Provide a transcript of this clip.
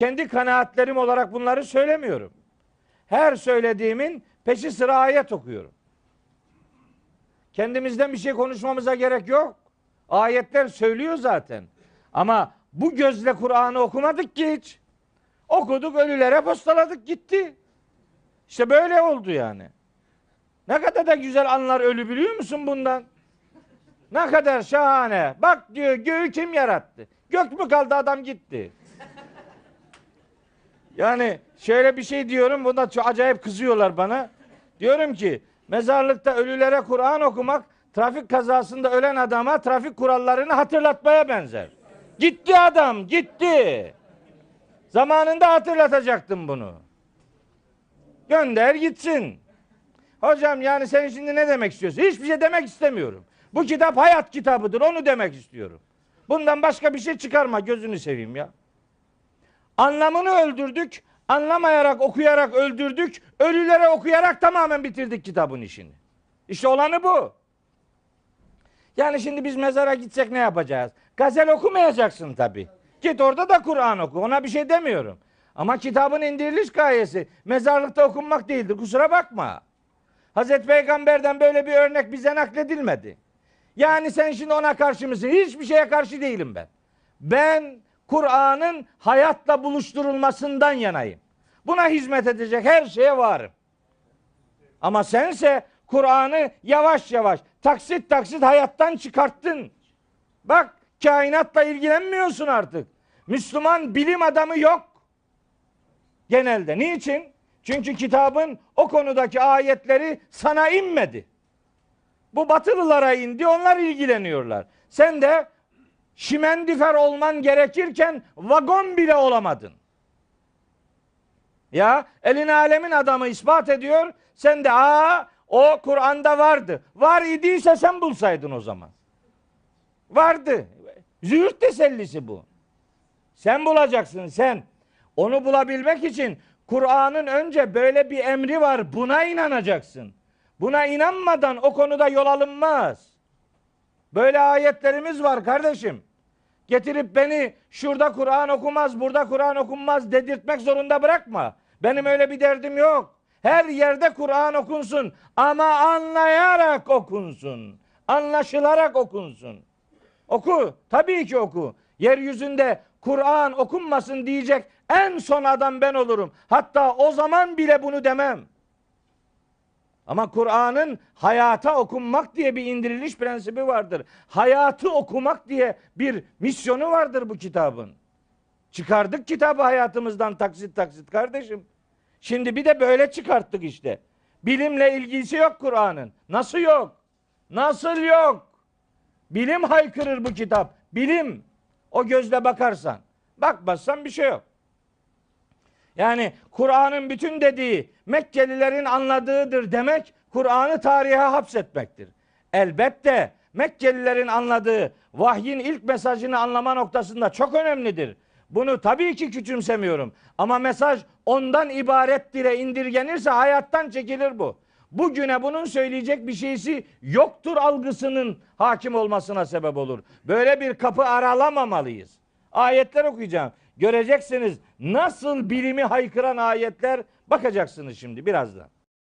Kendi kanaatlerim olarak bunları söylemiyorum. Her söylediğimin peşi sıra ayet okuyorum. Kendimizden bir şey konuşmamıza gerek yok. Ayetler söylüyor zaten. Ama bu gözle Kur'an'ı okumadık ki hiç. Okuduk ölülere postaladık gitti. İşte böyle oldu yani. Ne kadar da güzel anlar ölü biliyor musun bundan? Ne kadar şahane. Bak diyor göğü kim yarattı? Gök mü kaldı adam gitti. Yani şöyle bir şey diyorum bunda çok acayip kızıyorlar bana. Diyorum ki mezarlıkta ölülere Kur'an okumak trafik kazasında ölen adama trafik kurallarını hatırlatmaya benzer. Gitti adam gitti. Zamanında hatırlatacaktım bunu. Gönder gitsin. Hocam yani sen şimdi ne demek istiyorsun? Hiçbir şey demek istemiyorum. Bu kitap hayat kitabıdır onu demek istiyorum. Bundan başka bir şey çıkarma gözünü seveyim ya. Anlamını öldürdük. Anlamayarak okuyarak öldürdük. Ölülere okuyarak tamamen bitirdik kitabın işini. İşte olanı bu. Yani şimdi biz mezara gitsek ne yapacağız? Gazel okumayacaksın tabi. Git orada da Kur'an oku. Ona bir şey demiyorum. Ama kitabın indiriliş gayesi mezarlıkta okunmak değildir. Kusura bakma. Hazreti Peygamber'den böyle bir örnek bize nakledilmedi. Yani sen şimdi ona karşı mısın? Hiçbir şeye karşı değilim ben. Ben Kur'an'ın hayatla buluşturulmasından yanayım. Buna hizmet edecek her şeye varım. Ama sense Kur'an'ı yavaş yavaş taksit taksit hayattan çıkarttın. Bak kainatla ilgilenmiyorsun artık. Müslüman bilim adamı yok. Genelde. Niçin? Çünkü kitabın o konudaki ayetleri sana inmedi. Bu batılılara indi, onlar ilgileniyorlar. Sen de şimendifer olman gerekirken vagon bile olamadın. Ya elin alemin adamı ispat ediyor. Sen de aa o Kur'an'da vardı. Var idiyse sen bulsaydın o zaman. Vardı. Zührt tesellisi bu. Sen bulacaksın sen. Onu bulabilmek için Kur'an'ın önce böyle bir emri var. Buna inanacaksın. Buna inanmadan o konuda yol alınmaz. Böyle ayetlerimiz var kardeşim. Getirip beni şurada Kur'an okumaz, burada Kur'an okunmaz dedirtmek zorunda bırakma. Benim öyle bir derdim yok. Her yerde Kur'an okunsun ama anlayarak okunsun. Anlaşılarak okunsun. Oku, tabii ki oku. Yeryüzünde Kur'an okunmasın diyecek en son adam ben olurum. Hatta o zaman bile bunu demem. Ama Kur'an'ın hayata okunmak diye bir indiriliş prensibi vardır. Hayatı okumak diye bir misyonu vardır bu kitabın. Çıkardık kitabı hayatımızdan taksit taksit kardeşim. Şimdi bir de böyle çıkarttık işte. Bilimle ilgisi yok Kur'an'ın. Nasıl yok? Nasıl yok? Bilim haykırır bu kitap. Bilim. O gözle bakarsan. Bakmazsan bir şey yok. Yani Kur'an'ın bütün dediği Mekkelilerin anladığıdır demek Kur'an'ı tarihe hapsetmektir. Elbette Mekkelilerin anladığı vahyin ilk mesajını anlama noktasında çok önemlidir. Bunu tabii ki küçümsemiyorum. Ama mesaj ondan ibarettir indirgenirse hayattan çekilir bu. Bugüne bunun söyleyecek bir şeysi yoktur algısının hakim olmasına sebep olur. Böyle bir kapı aralamamalıyız. Ayetler okuyacağım. Göreceksiniz nasıl bilimi haykıran ayetler bakacaksınız şimdi birazdan.